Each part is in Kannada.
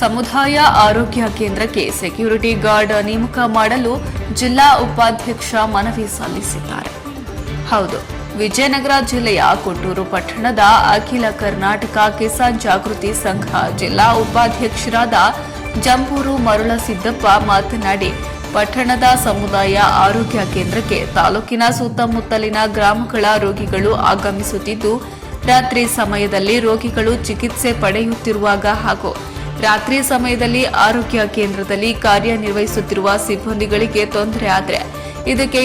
ಸಮುದಾಯ ಆರೋಗ್ಯ ಕೇಂದ್ರಕ್ಕೆ ಸೆಕ್ಯೂರಿಟಿ ಗಾರ್ಡ್ ನೇಮಕ ಮಾಡಲು ಜಿಲ್ಲಾ ಉಪಾಧ್ಯಕ್ಷ ಮನವಿ ಸಲ್ಲಿಸಿದ್ದಾರೆ. ಹೌದು, ವಿಜಯನಗರ ಜಿಲ್ಲೆಯ ಕೊಟ್ಟೂರು ಪಟ್ಟಣದ ಅಖಿಲ ಕರ್ನಾಟಕ ಕಿಸಾನ್ ಜಾಗೃತಿ ಸಂಘ ಜಿಲ್ಲಾ ಉಪಾಧ್ಯಕ್ಷರಾದ ಜಂಬೂರು ಮರುಳಸಿದ್ದಪ್ಪ ಮಾತನಾಡಿ, ಪಟ್ಟಣದ ಸಮುದಾಯ ಆರೋಗ್ಯ ಕೇಂದ್ರಕ್ಕೆ ತಾಲೂಕಿನ ಸುತ್ತಮುತ್ತಲಿನ ಗ್ರಾಮಗಳ ರೋಗಿಗಳು ಆಗಮಿಸುತ್ತಿದ್ದು, ರಾತ್ರಿ ಸಮಯದಲ್ಲಿ ರೋಗಿಗಳು ಚಿಕಿತ್ಸೆ ಪಡೆಯುತ್ತಿರುವಾಗ ಹಾಗೂ ರಾತ್ರಿ ಸಮಯದಲ್ಲಿ ಆರೋಗ್ಯ ಕೇಂದ್ರದಲ್ಲಿ ಕಾರ್ಯನಿರ್ವಹಿಸುತ್ತಿರುವ ಸಿಬ್ಬಂದಿಗಳಿಗೆ ತೊಂದರೆ ಆದರೆ ಇದಕ್ಕೆ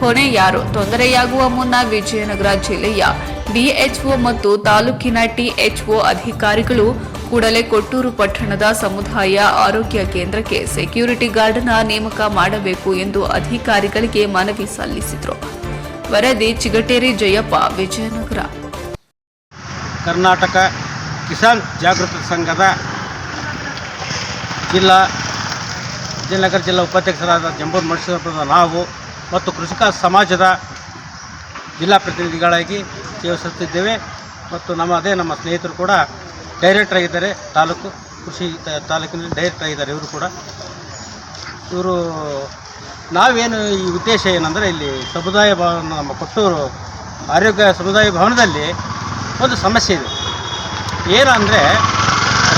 ಹೊಣೆ ಯಾರು? ತೊಂದರೆಯಾಗುವ ಮುನ್ನ ವಿಜಯನಗರ ಜಿಲ್ಲೆಯ ಡಿಎಚ್ಒ ಮತ್ತು ತಾಲೂಕಿನ ಟಿಎಚ್ಒ ಅಧಿಕಾರಿಗಳು ಕೂಡಲೇ ಕೊಟ್ಟೂರು ಪಟ್ಟಣದ ಸಮುದಾಯ ಆರೋಗ್ಯ ಕೇಂದ್ರಕ್ಕೆ ಸೆಕ್ಯೂರಿಟಿ ಗಾರ್ಡ್ನ ನೇಮಕ ಮಾಡಬೇಕು ಎಂದು ಅಧಿಕಾರಿಗಳಿಗೆ ಮನವಿ ಸಲ್ಲಿಸಿದರು. ವರದಿ ಚಿಗಟೇರಿ ಜಯಪ್ಪ, ವಿಜಯನಗರ. ಕರ್ನಾಟಕ ಕಿಸಾನ್ ಜಾಗೃತ ಸಂಘದ ಜಿಲ್ಲಾ ವಿಜಯನಗರ ಜಿಲ್ಲಾ ಉಪಾಧ್ಯಕ್ಷರಾದ ಜಂಬೂರು ಮನುಷ್ಯಪುರದ ನಾವು ಮತ್ತು ಕೃಷಿಕ ಸಮಾಜದ ಜಿಲ್ಲಾ ಪ್ರತಿನಿಧಿಗಳಾಗಿ ಸೇವಿಸುತ್ತಿದ್ದೇವೆ ಮತ್ತು ನಮ್ಮ ಅದೇ ನಮ್ಮ ಸ್ನೇಹಿತರು ಕೂಡ ಡೈರೆಕ್ಟರ್ ಆಗಿದ್ದಾರೆ. ತಾಲೂಕು ಕೃಷಿ ತಾಲೂಕಿನಲ್ಲಿ ಡೈರೆಕ್ಟರ್ ಆಗಿದ್ದಾರೆ ಇವರು ಕೂಡ. ಇವರು ನಾವೇನು ಈ ಉದ್ದೇಶ ಏನಂದರೆ ಇಲ್ಲಿ ಸಮುದಾಯ ಭವನ, ನಮ್ಮ ಕೊಟ್ಟೂರು ಆರೋಗ್ಯ ಸಮುದಾಯ ಭವನದಲ್ಲಿ ಒಂದು ಸಮಸ್ಯೆ ಇದೆ. ಏನಂದರೆ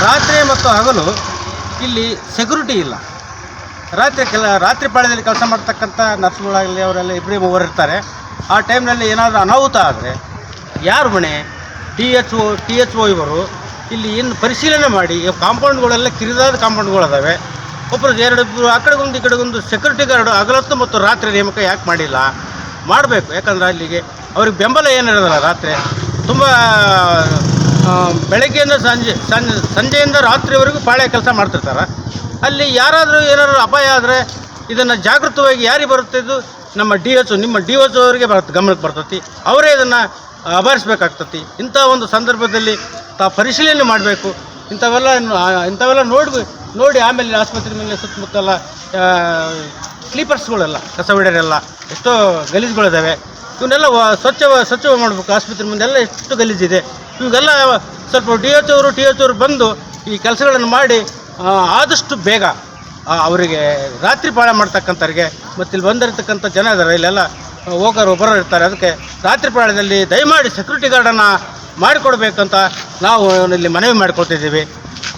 ರಾತ್ರಿ ಮತ್ತು ಹಗಲು ಇಲ್ಲಿ ಸೆಕ್ಯೂರಿಟಿ ಇಲ್ಲ. ರಾತ್ರಿ ಕೆಲ, ರಾತ್ರಿ ಪಾಳ್ಯದಲ್ಲಿ ಕೆಲಸ ಮಾಡ್ತಕ್ಕಂಥ ನರ್ಸ್ಗಳಾಗಲಿ ಅವರೆಲ್ಲ ಇಬ್ಬರೇ ಮೂವರು ಇರ್ತಾರೆ. ಆ ಟೈಮ್ನಲ್ಲಿ ಏನಾದರೂ ಅನಾಹುತ ಆದರೆ ಯಾರು ಮನೆ? T H O T H O ಇವರು ಇಲ್ಲಿ ಏನು ಪರಿಶೀಲನೆ ಮಾಡಿ ಕಾಂಪೌಂಡ್ಗಳೆಲ್ಲ ಕಿರಿದಾದ ಕಾಂಪೌಂಡ್ಗಳಿದಾವೆ. ಒಬ್ಬರು ಎರಡು ಆ ಕಡೆಗೊಂದು ಈ ಕಡೆಗೊಂದು ಸೆಕ್ಯೂರಿಟಿ ಗಾರ್ಡ್ ಅಗಲತ್ತು ಮತ್ತು ರಾತ್ರಿ ನೇಮಕ ಯಾಕೆ ಮಾಡಿಲ್ಲ? ಮಾಡಬೇಕು. ಯಾಕಂದರೆ ಅಲ್ಲಿಗೆ ಅವ್ರಿಗೆ ಬೆಂಬಲ ಏನಿರೋದಿಲ್ಲ ರಾತ್ರಿ. ತುಂಬ ಬೆಳಗ್ಗೆಯಿಂದ ಸಂಜೆ ಸಂಜೆ, ಸಂಜೆಯಿಂದ ರಾತ್ರಿವರೆಗೂ ಪಾಳೆ ಕೆಲಸ ಮಾಡ್ತಿರ್ತಾರೆ. ಅಲ್ಲಿ ಯಾರಾದರೂ ಏನಾದರೂ ಅಪಾಯ ಆದರೆ ಇದನ್ನು ಜಾಗೃತವಾಗಿ ಯಾರಿಗೆ ಬರುತ್ತೆ ಇದು? ನಮ್ಮ ಡಿ ಎಚ್ ನಿಮ್ಮ ಡಿ ಎಚ್ ಅವರಿಗೆ ಬರುತ್ತೆ ಗಮನಕ್ಕೆ ಬರ್ತತಿ. ಅವರೇ ಇದನ್ನು ಅಭರಿಸ್ಬೇಕಾಗ್ತತಿ. ಇಂಥ ಒಂದು ಸಂದರ್ಭದಲ್ಲಿ ತಾ ಪರಿಶೀಲನೆ ಮಾಡಬೇಕು. ಇಂಥವೆಲ್ಲ ಇಂಥವೆಲ್ಲ ನೋಡಿ ನೋಡಿ ಆಮೇಲೆ ಆಸ್ಪತ್ರೆ ಮೇಲೆ ಸುತ್ತಮುತ್ತಲ ಸ್ಲೀಪರ್ಸ್ಗಳೆಲ್ಲ, ಕಸ ಹೊಡೆಯರೆಲ್ಲ, ಎಷ್ಟೋ ಗಲೀಜುಗಳಿದ್ದಾವೆ ಇವನ್ನೆಲ್ಲ ಸ್ವಚ್ಛ ಸ್ವಚ್ಛ ಮಾಡಬೇಕು. ಆಸ್ಪತ್ರೆ ಮುಂದೆಲ್ಲ ಎಷ್ಟು ಗಲೀಜಿದೆ ಇವಾಗೆಲ್ಲ ಸ್ವಲ್ಪ ಡಿ ಎಚ್ ಅವರು, ಟಿ ಎಚ್ ಅವರು ಬಂದು ಈ ಕೆಲಸಗಳನ್ನು ಮಾಡಿ ಆದಷ್ಟು ಬೇಗ ಅವರಿಗೆ ರಾತ್ರಿ ಪಾಳ ಮಾಡ್ತಕ್ಕಂಥವ್ರಿಗೆ ಮತ್ತು ಇಲ್ಲಿ ಬಂದಿರತಕ್ಕಂಥ ಜನ ಇದ್ದಾರೆ ಇಲ್ಲೆಲ್ಲ ಹೋಗೋರು ಒಬ್ಬರು ಇರ್ತಾರೆ. ಅದಕ್ಕೆ ರಾತ್ರಿ ಪಾಳ್ಯದಲ್ಲಿ ದಯಮಾಡಿ ಸೆಕ್ಯೂರಿಟಿ ಗಾರ್ಡನ್ನು ಮಾಡಿಕೊಡ್ಬೇಕಂತ ನಾವು ಇಲ್ಲಿ ಮನವಿ ಮಾಡಿಕೊಳ್ತಿದ್ದೀವಿ